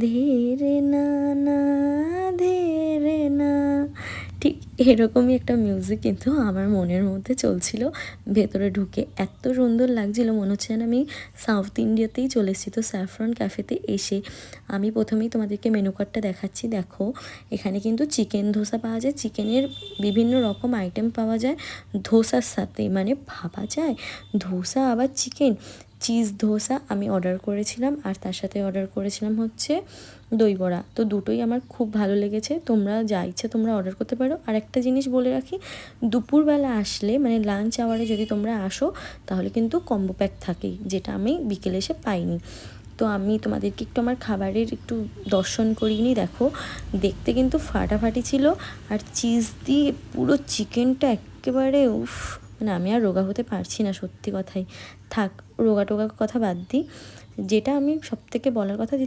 ধীরে না না, ধীরে না। ঠিক এরকমই একটা মিউজিক কিন্তু আমার মনের মধ্যে চলছিল। ভেতরে ঢুকে এত সুন্দর লাগছিল, মনে হচ্ছে যেন আমি সাউথ ইন্ডিয়াতেই চলে এসেছি। তো স্যাফরন ক্যাফেতে এসে আমি প্রথমেই তোমাদেরকে মেনু কার্ডটা দেখাচ্ছি। দেখো, এখানে কিন্তু চিকেন ধোসা পাওয়া যায়। চিকেনের বিভিন্ন রকম আইটেম পাওয়া যায়। ধোসার সাথে মানে ভাবা যায়। ধোসা আবার চিকেন চিজ ধোসা আমি অর্ডার করেছিলাম আর তার সাথে অর্ডার করেছিলাম হচ্ছে দই বড়া। তো দুটোই আমার খুব ভালো লেগেছে। তোমরা যা ইচ্ছা তোমরা অর্ডার করতে পারো। আর একটা জিনিস বলে রাখি, দুপুরবেলা আসলে মানে লাঞ্চ আওয়ারে যদি তোমরা আসো, তাহলে কিন্তু কম্বো প্যাক থাকেই, যেটা আমি বিকেলে এসে পাইনি। তো আমি তোমাদেরকে একটু আমার খাবারের একটু দর্শন করিনি দেখো। দেখতে কিন্তু ফাটাফাটি ছিল। আর চিজ দিয়ে পুরো চিকেনটা একেবারে, উফ মানে আমি আর রোগা হতে পারছি না, সত্যি কথাই। থাক রোগা টোগা কথা বাদ দিই যেটা আমি সবথেকে বলার কথা যে